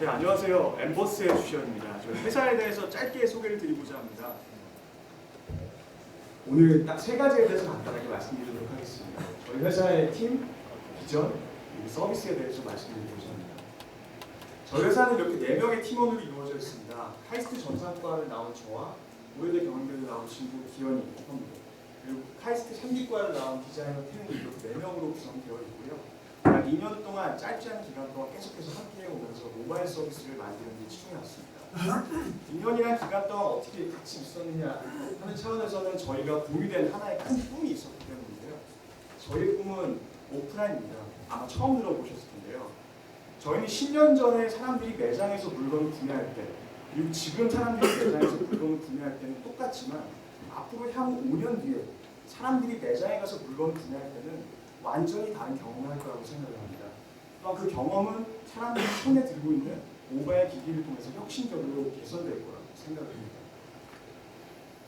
네, 안녕하세요. 엠버스의 주시현입니다. 저희 회사에 대해서 짧게 소개를 드리고자 합니다. 오늘 딱 세 가지에 대해서 간단하게 말씀드리도록 하겠습니다. 저희 회사의 팀, 비전, 그리고 서비스에 대해서 말씀드리고자 합니다. 저희 회사는 이렇게 네 명의 팀원으로 이루어져 있습니다. 카이스트 전산과를 나온 저와 오래된 경영대를 나온 친구 기현이, 선배, 그리고 카이스트 산기과를 나온 디자이너 태훈이 이렇게 네 명으로 구성되어 있고요. 약 2년 동안 짧지 않은 기간 동안 계속해서 함께 오면서 모바일 서비스를 만드는 데 치중해 왔습니다. 2년이란 기간 동안 어떻게 같이 있었느냐 하는 차원에서는 저희가 공유된 하나의 큰 꿈이 있었기 때문인데요. 저희 꿈은 오프라인입니다. 아마 처음 들어보셨을 텐데요. 저희는 10년 전에 사람들이 매장에서 물건을 구매할 때 그리고 지금 사람들이 매장에서 물건을 구매할 때는 똑같지만 앞으로 향후 5년 뒤에 사람들이 매장에 가서 물건을 구매할 때는 완전히 다른 경험을 할 거라고 생각을 합니다. 또한 그 경험은 사람들이 손에 들고 있는 모바일 기기를 통해서 혁신적으로 개선될 거라고 생각을 합니다.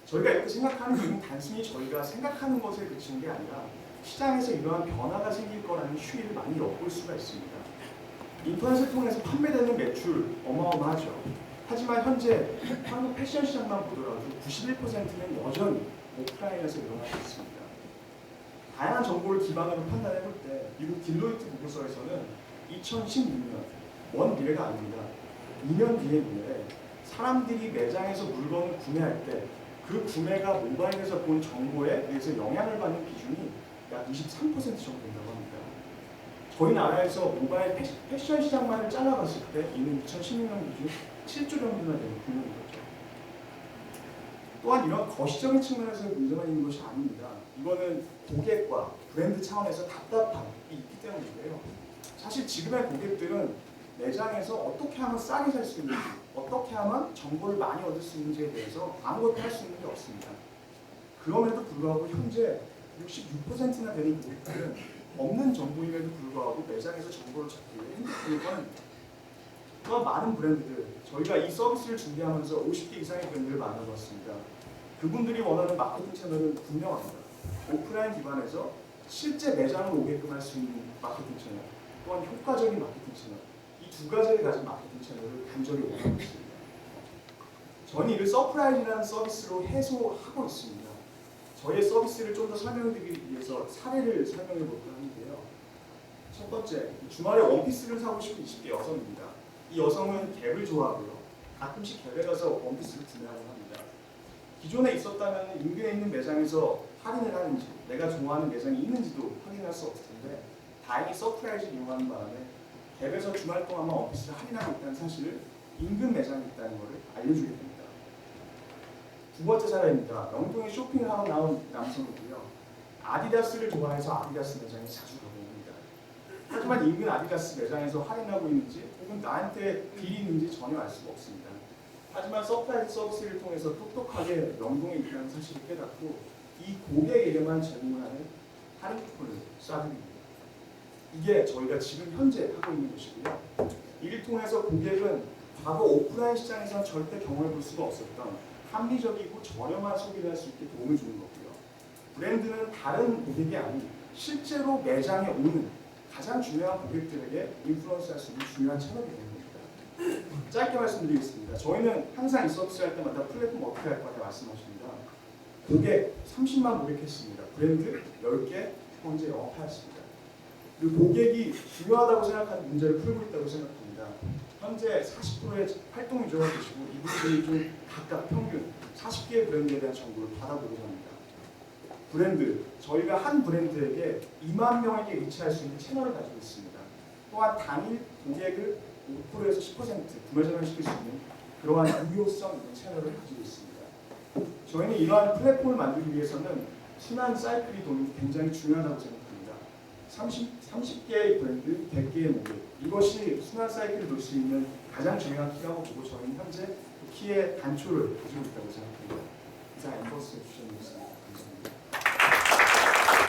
저희가 이렇게 생각하는 이유는 단순히 저희가 생각하는 것에 그치는 게 아니라 시장에서 이러한 변화가 생길 거라는 추이를 많이 엿볼 수가 있습니다. 인터넷을 통해서 판매되는 매출 어마어마하죠. 하지만 현재 한국 패션 시장만 보더라도 91%는 여전히 오프라인에서 일어나고 있습니다. 다양한 정보를 기반으로 판단해 볼 때 미국 딜로이트 보고서에서는 2016년 먼 미래가 아닙니다. 2년 뒤의 미래에 사람들이 매장에서 물건을 구매할 때 그 구매가 모바일에서 본 정보에 의해서 영향을 받는 비중이 약 23% 정도 된다고 합니다. 저희 나라에서 모바일 패- 패션 시장만을 잘라봤을 때 이는 2016년 기준 7조 정도나 되는 규모인 거죠. 또한 이런 거시적인 측면에서 문제가 있는 것이 아닙니다. 이거는 고객과 브랜드 차원에서 답답함이 있기 때문인데요. 사실 지금의 고객들은 매장에서 어떻게 하면 싸게 살 수 있는지, 어떻게 하면 정보를 많이 얻을 수 있는지에 대해서 아무것도 할 수 있는 게 없습니다. 그럼에도 불구하고 현재 66%나 되는 고객들은 없는 정보임에도 불구하고 매장에서 정보를 찾기 위해 핸드폰을. 또한 많은 브랜드들, 저희가 이 서비스를 준비하면서 50개 이상의 브랜드를 만나봤습니다. 그분들이 원하는 마케팅 채널은 분명합니다. 오프라인 기반에서 실제 매장을 오게끔 할 수 있는 마케팅 채널, 또한 효과적인 마케팅 채널, 이 두 가지를 가진 마케팅 채널을 간절히 원하고 있습니다. 저는 이를 서프라이즈라는 서비스로 해소하고 있습니다. 저희의 서비스를 좀 더 설명드리기 위해서 사례를 설명해 볼까 하는데요. 첫 번째, 주말에 원피스를 사고 싶은 20대 여성입니다. 이 여성은 갭을 좋아하고요. 가끔씩 갭에 가서 원피스를 구매하곤 합니다. 기존에 있었다면 인근에 있는 매장에서 할인을 하는지 내가 좋아하는 매장이 있는지도 확인할 수 없을 텐데 다행히 서프라이즈를 이용하는 바람에 갭에서 주말 동안만 원피스를 할인하고 있다는 사실을 인근 매장에 있다는 것을 알려주게 됩니다. 두 번째 사례입니다. 명동에 쇼핑을 하러 나온 남성이고요. 아디다스를 좋아해서 아디다스 매장에 자주 가고. 하지만 인근 아디다스 매장에서 할인하고 있는지 혹은 나한테 있는지 전혀 알 수가 없습니다. 하지만 서프라이즈 서비스를 통해서 똑똑하게 명동에 있다는 사실을 깨닫고 이 고객에게만 제공을 하는 할인 쿠폰을 쏴줍니다. 이게 저희가 지금 현재 하고 있는 것이고요. 이를 통해서 고객은 과거 오프라인 시장에서 절대 경험해 볼 수가 없었던 합리적이고 저렴한 소비를 할 수 있게 도움을 주는 거고요. 브랜드는 다른 고객이 아닌 실제로 매장에 오는 가장 중요한 고객들에게 인플루언스 할 수 있는 중요한 채널이 되는 겁니다. 짧게 말씀드리겠습니다. 저희는 항상 이 서비스 할 때마다 플랫폼 어떻게 할 거냐 말씀하십니다. 고객 30만 고객했습니다. 브랜드 10개 현재 영업하였습니다. 그리고 고객이 중요하다고 생각하는 문제를 풀고 있다고 생각합니다. 현재 40%의 활동 유저가 계시고 이분들이 좀 각각 평균 40개의 브랜드에 대한 정보를 받아보고자 합니다. 브랜드, 저희가 한 브랜드에게 2만 명에게 리치할 수 있는 채널을 가지고 있습니다. 또한 당일 고객을 5%에서 10% 구매 전환시킬 수 있는 그러한 유효성 있는 채널을 가지고 있습니다. 저희는 이러한 플랫폼을 만들기 위해서는 순환 사이클이 도는 게 굉장히 중요하다고 생각합니다. 30, 30개의 브랜드, 100개의 모델 이것이 순환 사이클을 돌수 있는 가장 중요한 키라고 보고 저희는 현재 그 키의 단초를 가지고 있다고 생각합니다. 이상 엠버스 주셨습니다. 감사합니다.